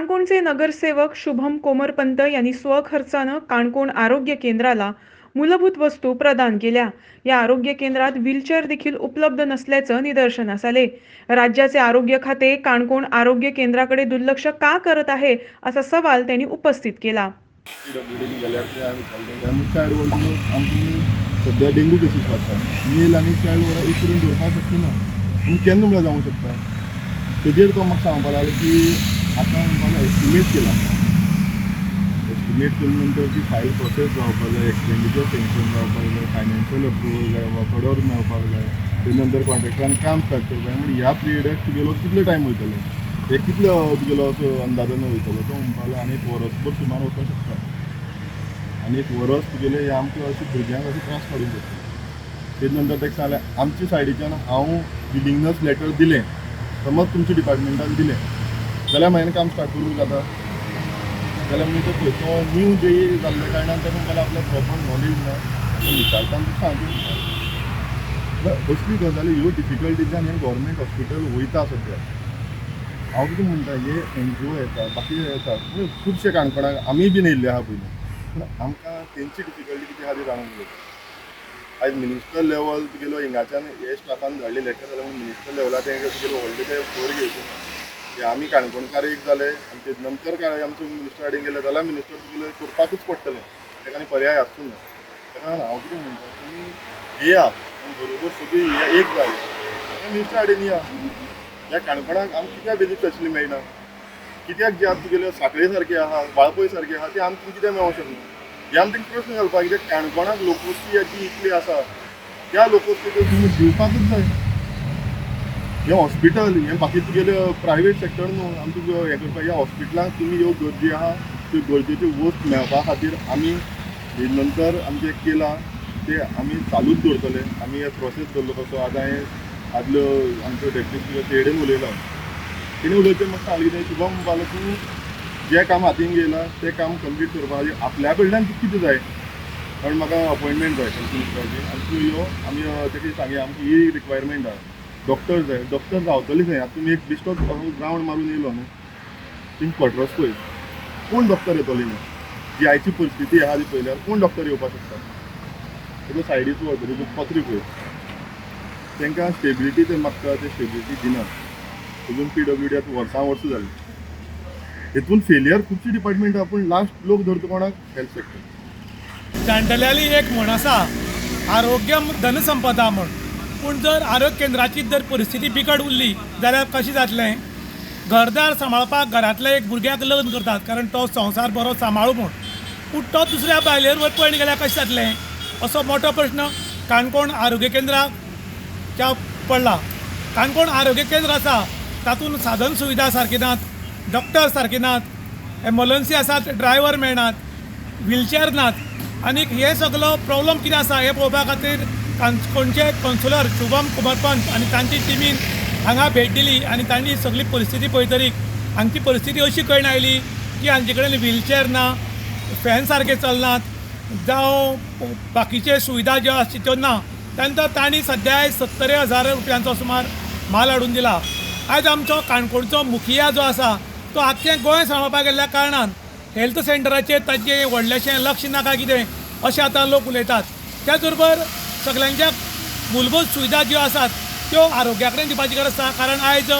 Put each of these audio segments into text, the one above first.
काणकोणचे नगरसेवक शुभम कोमरपंत यांनी स्वखर्चानं काणकोण आरोग्य केंद्राला मूलभूत वस्तू प्रदान केल्या. या आरोग्य केंद्रात व्हीलचेअर देखील उपलब्ध नसल्याचं निदर्शनास आले. राज्याचे आरोग्य खाते काणकोण आरोग्य केंद्राकडे दुर्लक्ष का करत आहे असा सवाल त्यांनी उपस्थित केला. सध्या डेंग्यू केसीस वाडटा मेल आणि चायल्ड वर एक करून दवरपाक शकना आमी केन्ना म्हणल्यार जावंक शकता तेजेर तो म्हाका सांगपाक लागलो की आतां मला एस्टिमेट केला. एस्टिमेट केल्यानंतर नंतर ती फायल प्रोसेस जावपाक जाय एक्सपेंडिचर टेन्शन जावपाक जाय फायनान्शियल अप्रुवल जाय वॉकडावर मेळपाक जाय ते नंतर कॉन्ट्रॅक्टरान काम स्टार्ट करपाक जाय म्हणजे ह्या पिरियडाक तुगेलो कितलो टायम वयतलो हे कितलो तुगेलो असो अंदाजान वयतलो तो म्हणपाक लागलो आनी एक वरसभर सुमार वचपाक शकता. आनी एक वरस तुगेले हे आमकां अशें भुरग्यांक अशें त्रास काडूंक जाता तेज नंतर ताका सांगलें आमचे सायडीच्यान हांव विलिंगनस लॅटर दिलें समज तुमच्या डिपार्टमेंटान दिलें जाल्यार मागीर काम स्टार्ट करूंक जाता जाल्यार मी तो न्यू जे जाल्ल्या कारणान ताका मला आपल्या प्रॉपर नॉलेज ना विचारता आनी सांगता. असली गजाली ह्यो डिफिकल्टीच्यान हें गव्हर्मेंट हॉस्पिटल वयता सद्या हांव कितें म्हणटा हे एन जी ओ येता बाकीचे येता म्हणजे खुबशे काणकोणाक आमी बीन येयल्ले आहा पयलीं पूण आमकां तेंची डिफिकल्टी कितें आहा ती जाणून जाय आयज मिनिस्टर लेवल तुगेलो हिंगाच्यान हे स्टाफान धाडली लेटर जाल्यार मिनिस्टर लेवलार तें तुगेलो व्हडले ते फोर घेवचे की आमी काणकोणकार एक जाले आनी ते नंतर काय आमचे मिनिस्टर कडेन गेले जाल्यार मिनिस्टर तुगेले करपाकूच पडटलें ताका आनी पर्याय आसूं ना ताका लागून हांव कितें म्हणटा तुमी येया बरोबर सगळीं येया एक जाय मिनिस्टर कडेन या. ह्या काणकोणाक आमकां कित्याक बेजी फॅसिलिटी मेळना कित्याक जे आतां तुगेल्यो साखळे सारके आहा वाळपय सारके आहा ते आमकां कित्याक मेळोंक शकना हे आमी तांकां प्रश्न घालपाक कित्याक काणकोणाक लोकवस्ती जी इतली आसा? त्या लोकवस्तीक तुमी दिवपाकूच जाय हें हॉस्पिटल हें बाकी तुगेले प्रायवेट सेक्टर न्हू आमी तुका हें करपाक ह्या हॉस्पिटलांत तुमी ह्यो गरजी आहा त्यो गरजेच्यो वस्त मेळपा खातीर आमी हे नंतर आमचें केलां ते आमी चालूच दवरतले. आमी हे प्रोसेस दवरलो कसो आतां हांवें आदलो आमचो डेप्युटी तेडेन उलयलां. तेणी उलयता म्हाका सांगलें कितें शुभम बाला तूं जें काम हातीन घेयलां तें काम कंप्लीट करपा खातीर आपल्या कडल्यान तुका कितें जाय? कारण म्हाका अपॉयंटमेंट जाय हेल्थ आनी तूं यो आमी तेका सांगया आमकां ही रिक्वायरमेंट आहा. डॉक्टर जाय डॉक्टर रावतले थंय आतां तुमी एक बिश्टो ग्रावंड मारून येयलो न्हू थिंग क्वॉटरस पळय कोण डॉक्टर येतली न्हू जी आयची परिस्थिती आहा ती पळयल्यार कोण डॉक्टर येवपाक शकता तेजो सायडीचो वळख तेजो पत्री पळय तांकां स्टेबिलिटी ते मागता ते स्टेबिलिटी दिनात अजून पी डब्ल्यू डी आतां वर्सां वर्सां जालीं हेतून फेलियर खुबशीं डिपार्टमेंट आहा. पूण लास्ट लोक धरता कोणाक हेल्थ सेक्टर जाणटेल्याली एक म्हण आसा आरोग्य धनसंपदा म्हण. पूण जर आरोग्य केंद्राची जर परिस्थिती बिकट उरली जाल्यार कशें जातलें? घरदार सांबाळपाक घरांतल्या एक भुरग्याक लग्न करतात कारण तो संवसार बरो सांबाळू म्हूण. पूण तो दुसऱ्या बायलेर वयर पळोवन गेल्यार कशें जातलें? असो मोठो प्रश्न. काणकोण आरोग्य केंद्राच्या पडला. काणकोण आरोग्य केंद्र आसा तातूंत साधन सुविधा सारकी नात डॉक्टर सारके नात एम्बुलन्सी आसात ड्रायव्हर मेळनात व्हिलचॅर नात. आनीक हे सगळो प्रॉब्लम कितें आसा हे पळोवपा खातीर काणकोणचे कौन्सिलर शुभम कुमारपंत आनी तांची टिमीन हांगा भेट दिली आनी तांणी सगळी परिस्थिती पळयतरीक हांगची परिस्थिती अशी कळून आयली की हांचे कडेन व्हिलचेअर ना फॅन सारके चलनात जावं बाकीचे सुविधा ज्यो आसची त्यो ना त्यानंतर तांणी सध्या सत्तरी हजार रुपयांचो सुमार माल हाडून दिला. आयज आमचो काणकोणचो मुखिया जो आसा तो आख्खें गोंय सांबाळपाक गेल्ल्या कारणान हेल्थ सेंटराचेर ताचें व्हडलेशें लक्ष नाका कितें अशें आतां लोक उलयतात त्याच बरोबर सगळ्यांच्या मूलभूत सुविधा ज्यो आसात त्यो आरोग्या कडेन दिवपाची गरज आसा कारण आयज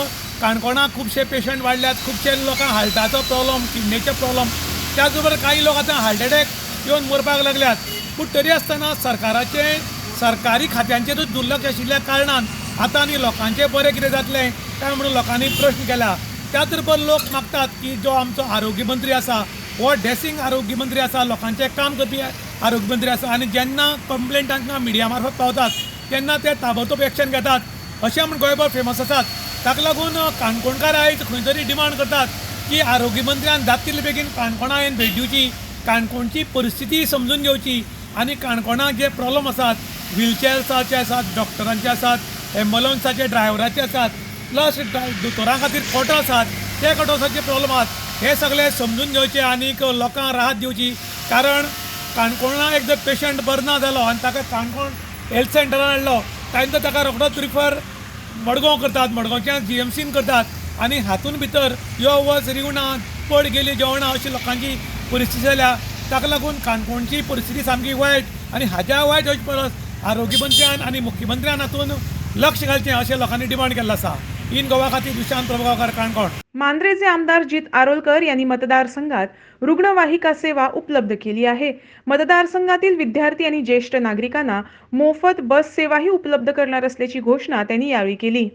काणकोणांत खुबशे पेशंट वाडल्यात खुबशे लोकांक हार्टाचो प्रॉब्लम किडनीचे प्रॉब्लम त्याच बरोबर काही लोक आतां हार्ट अटॅक येवन मरपाक लागल्यात. पूण तरी आसतना सरकाराचे सरकारी खात्यांचेरूच दुर्लक्ष आशिल्ल्या कारणान आतां आनी लोकांचें बरें कितें जातलें काय म्हणून लोकांनी प्रश्न केला. त्याच बरोबर लोक मागतात की जो आमचो आरोग्य मंत्री आसा हो डॅसिंग आरोग्य मंत्री आसा लोकांचें काम करपी आरोग्य मंत्री आसा आनी जेन्ना कंप्लेंट तांकां मिडिया मार्फत पावतात तेन्ना ते ताबडतोब एक्शन घेतात. अशें म्हण गोंयभर फेमस आसात ताका लागून काणकोणकार आयज खंय तरी डिमांड करतात की आरोग्य मंत्र्यान जाता तितले बेगीन काणकोणा येवन भेट दिवची काणकोणची परिस्थिती समजून घेवची आनी काणकोणाक जे प्रॉब्लम आसात व्हिलचेअर्साचे आसात डॉक्टरांचे आसात एम्बुलन्साचे ड्रायव्हराचे आसात प्लस दोतोरां खातीर कोटो आसात ते कोटोसाचे प्रॉब्लम आसात हे सगळे समजून घेवचे आनीक लोकांक राहत दिवची कारण काणकोणा एक जर पेशंट बरो ना जालो आनी ताका काणकोण हेल्थ सेंटरान हाडलो तांकां ताका रोखडोच रिफर मडगांव करतात मडगांवच्या जी एम सीन करतात. आनी हातूंत भितर यो वच रिवणां पड गेली जेवणां अशी लोकांची परिस्थिती जाल्या ताका लागून काणकोणची परिस्थिती सामकी वायट आनी हाज्या वायट होचे परस आरोग्य मंत्र्यान आनी मुख्यमंत्र्यान हातून लक्ष घालचें अशें लोकांनी डिमांड केल्लो आसा इन गोवा खातीर दुशांत प्रभागावकार काणकोण. मांद्रेचे आमदार जित आरोलकर यांनी मतदारसंघात रुग्णवाहिका सेवा उपलब्ध केली आहे. मतदारसंघातील विद्यार्थी आणि ज्येष्ठ नागरिकांना मोफत बस सेवाही उपलब्ध करणार असल्याची घोषणा त्यांनी यावेळी केली.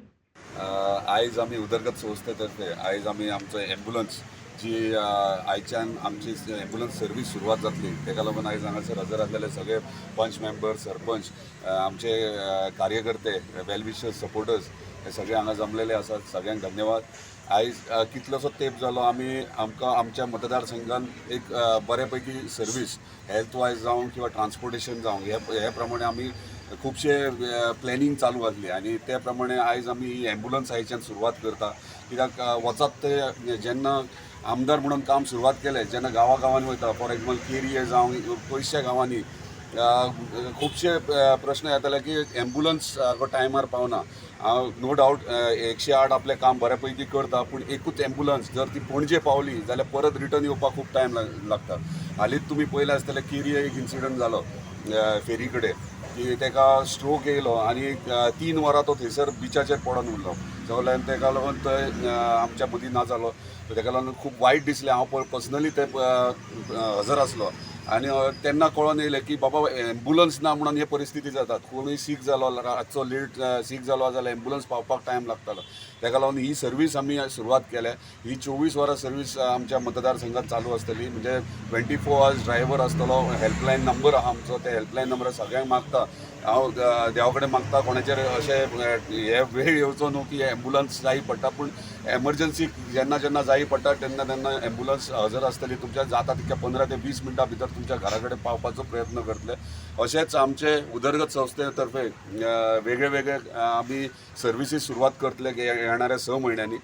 आयज आमी उदरगत संस्थेतर्फे आयज आमी आमचो एम्बुलन्स जी आयच्यान आमची एम्बुलन्स सर्वीस सुरवात जातली तेका लागून आयज हांगासर हजर आसलेले सगळे पंच मेंबर सरपंच आमचे कार्यकर्ते वेल विशर्स सपोर्टर्स हे सगळे हांगा जमलेले आसात सगळ्यांक धन्यवाद. आयज कितलोसो तेंप जालो आमी आमकां आमच्या मतदारसंघान एक बऱ्या पैकी सर्वीस हेल्थ वायज जावं किंवा ट्रान्सपोर्टेशन जावं हे हे प्रमाणे आमी खुबशे प्लॅनिंग चालू आसली आनी त्या प्रमाणे आयज आमी ही एम्बुलन्स आयच्यान सुरवात करता. कित्याक वचत ते जेन्ना आमदार म्हणून काम सुरवात केलें जेन्ना गांवा गांवांनी वयता फॉर एग्जाम्पल केरिये जावं पयशे गांवांनी खुबशे प्रश्न येताले की एम्बुलन्स टायमार पावना हांव नो डावट एकशे आठ आपलें काम बऱ्या पैकी करता पूण एकूच एम्बुलन्स जर ती पणजे पावली जाल्यार परत रिटर्न येवपाक खूब टायम लागता हालींच तुमी पयलें आसतलें केरिये एक इन्सिडंट जालो फेरी कडेन की ताका स्ट्रोक येयलो आनी तीन वरां तो थंयसर बिचाचेर पडून उरलो. जाल्यार ताका लागून थंय आमच्या मदीं ना जालो तेका ताका लागून खूब वायट दिसलें. हांव पर्सनली ते हजर आसलो आनी तेन्ना कळोन येयलें की बाबा एम्बुलन्स ना म्हणून हे परिस्थिती जातात. कोणूय सीक जालो रातचो लेट सीक जालो जाल्यार एम्बुलन्स पावपाक टायम लागतालो. ताका लागून ही सर्वीस आमी सुरवात केल्या. ही चोवीस वरां सर्वीस आमच्या मतदारसंघात चालू आसतली म्हणजे ट्वेंटी फोर आवर्स ड्रायव्हर आसतलो हेल्पलायन नंबर आहा आमचो. त्या हेल्पलायन नंबर सगळ्यांक मागता. हांव देवा कडेन मागता. कोणाचेर अशें हे वेळ येवचो न्हू की एम्बुलन्स जाय पडटा. पूण एमर्जन्सी जेन्ना जेन्ना जाय पडटा तेन्ना तेन्ना एम्बुलन्स हजर आसतली तुमच्या जाता तितक्या पंदरा ते वीस मिनटां भितर तुमच्या घरा कडेन पावपाचो प्रयत्न करतले. अशेंच आमचे उदरगत संस्थे तर्फे वेगळे वेगळे आमी सर्विसीस सुरवात करतले येणाऱ्या स म्हयन्यांनी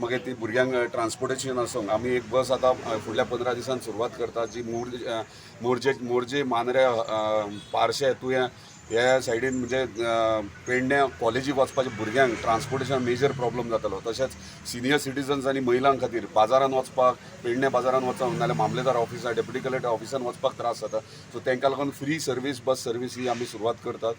मागीर ती भुरग्यांक ट्रान्सपोर्टेशन आसूंक आमी एक बस आतां फुडल्या पंदरा दिसान सुरवात करता जी मोर्जे मोर्जे मोरजे मोरजे मांद्रे पारशे तुयें ह्या सायडीन म्हणजे पेडण्या कॉलेजीक वचपाच्या भुरग्यांक ट्रान्सपोर्टेशन मेजर प्रॉब्लम जातालो. तशेंच सिनियर सिटीजन्स आनी महिलां खातीर बाजारान वचपाक पेडण्या बाजारान वचप नाल्यार मामलेदार ऑफिसा डेप्युटी कलेक्टर ऑफिसान वचपाक त्रास जाता. सो तांकां लागून फ्री सर्वीस बस सर्वीस ही आमी सुरवात करतात.